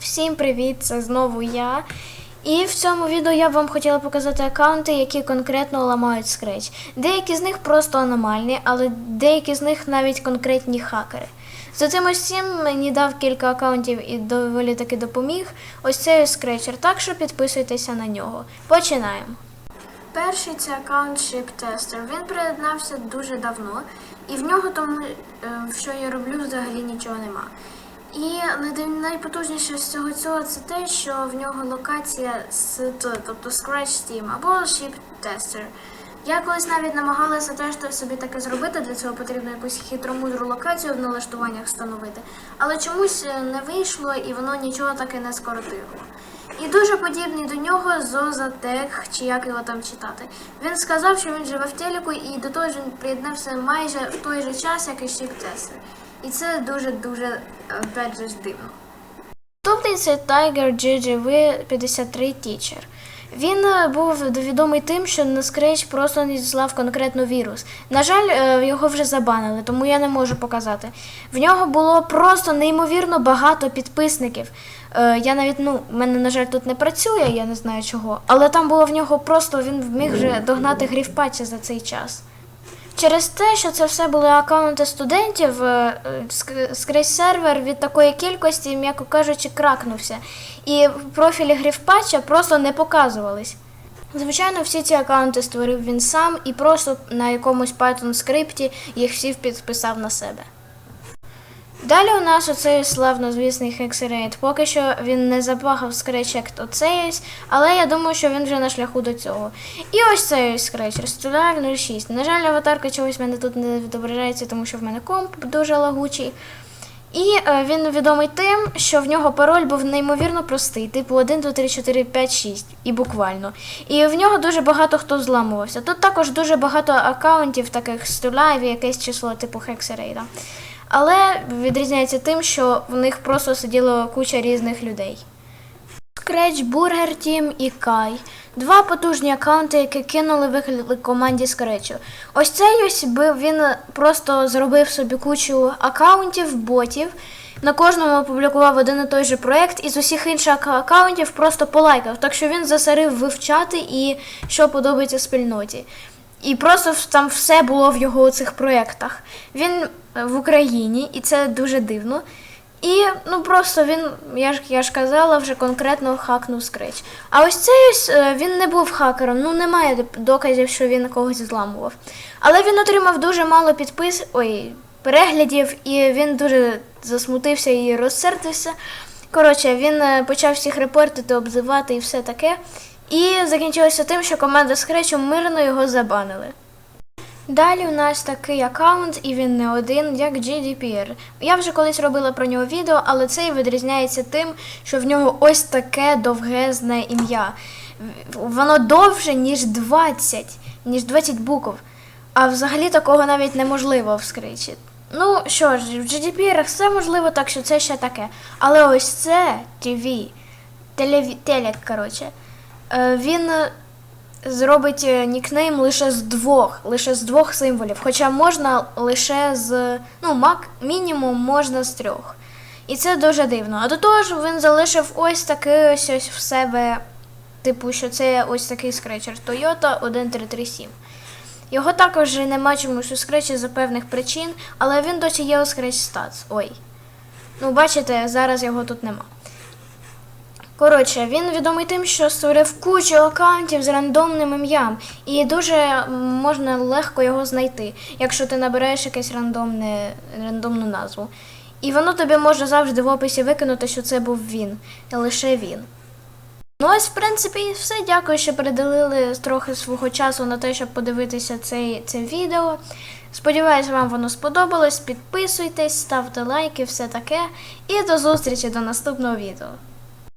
Всім привіт! Це знову я. І в цьому відео я б вам хотіла показати аккаунти, які конкретно ламають Scratch. Деякі з них просто аномальні, але деякі з них навіть конкретні хакери. За цим цим мені дав кілька аккаунтів і доволі таки допоміг. Ось цей Scratcher, так що підписуйтеся на нього. Починаємо. Перший це аккаунт ShipTester. Він приєднався дуже давно, і в нього тому, е, що я роблю, взагалі нічого нема. І найпотужніше з цього цього це те, що в нього локація з тобто Scratch Steam або ShipTester. Я колись навіть намагалася теж собі таке зробити, для цього потрібно якусь хитромудру локацію в налаштуваннях встановити. Але чомусь е, не вийшло і воно нічого таки не скоротило. І дуже подібний до нього Зозатек, чи як його там читати. Він сказав, що він живе в телеку і до того ж він приєднався майже в той же час, як і Шіп-Тестер. І це дуже-дуже опять же дивно. Наступний це Tiger GGV 53 Teacher. Він е, був відомий тим, що на Scratch просто не злав конкретно вірус. На жаль, е, його вже забанили, тому я не можу показати. В нього було просто неймовірно багато підписників. Е, Я навіть, ну, в мене, на жаль, тут не працює, я не знаю чого. Але там було в нього просто він вміг вже догнати гріфпатча за цей час. Через те, що це все були аккаунти студентів, скрізь сервер від такої кількості, м'яко кажучи, кракнувся. І профілі грівпача просто не показувались. Звичайно, всі ці аккаунти створив він сам і просто на якомусь Python скрипті їх всі підписав на себе. Далі у нас оцей славнозвісний Hexerate. Поки що він не запахав як оцей але я думаю, що він вже на шляху до цього. І ось цей ось Scratch, Restorar 06. На жаль, аватарка чогось в мене тут не відображається, тому що в мене комп дуже лагучий. І е, він відомий тим, що в нього пароль був неймовірно простий, типу 1, 2, 3, 4, 5, 6, і буквально. І в нього дуже багато хто зламувався. Тут також дуже багато аккаунтів, таких з Тулайв, якесь число, типу Hexerate. Але відрізняється тим, що в них просто сиділо куча різних людей. Scratch Burger Team і Kai. Два потужні аккаунти, які кинули виклик команді Scratch. Ось цей ось би він просто зробив собі кучу аккаунтів, ботів. На кожному опублікував один і той же проект, і з усіх інших аккаунтів просто полайкав. Так що він засарив вивчати і що подобається спільноті. І просто там все було в його цих проєктах. Він в Україні, і це дуже дивно. І ну просто він, я ж я ж казала, вже конкретно хакнув Scratch. А ось цей ось е, він не був хакером, ну немає доказів, що він когось зламував. Але він отримав дуже мало підпис, ой, переглядів, і він дуже засмутився і розсердився. Коротше, він е, почав всіх репортити, обзивати і все таке. І закінчилося тим, що команда Scratch мирно його забанили. Далі у нас такий аккаунт, і він не один, як GDPR. Я вже колись робила про нього відео, але цей відрізняється тим, що в нього ось таке довгезне ім'я. Воно довше, ніж 20, ніж 20 букв. А взагалі такого навіть неможливо в. Ну що ж, в GDPR все можливо, так що це ще таке. Але ось це TV, телеві, телек, коротше. Е, Він зробить е, нікнейм лише з двох, лише з двох символів. Хоча можна лише з ну, мак, мінімум можна з трьох. І це дуже дивно. А до того ж він залишив ось такий ось ось в себе, типу, що це ось такий скречер Toyota 1337. Його також нема чомусь у скречі за певних причин, але він досі є у Scratch Stats. Ой. Ну, бачите, зараз його тут нема. Коротше, він відомий тим, що створив кучу аккаунтів з рандомним ім'ям, і дуже можна легко його знайти, якщо ти набираєш якесь рандомне, рандомну назву. І воно тобі може завжди в описі викинути, що це був він, лише він. Ну ось, в принципі, і все. Дякую, що приділили трохи свого часу на те, щоб подивитися цей, це відео. Сподіваюсь, вам воно сподобалось. Підписуйтесь, ставте лайки, все таке. І до зустрічі до наступного відео.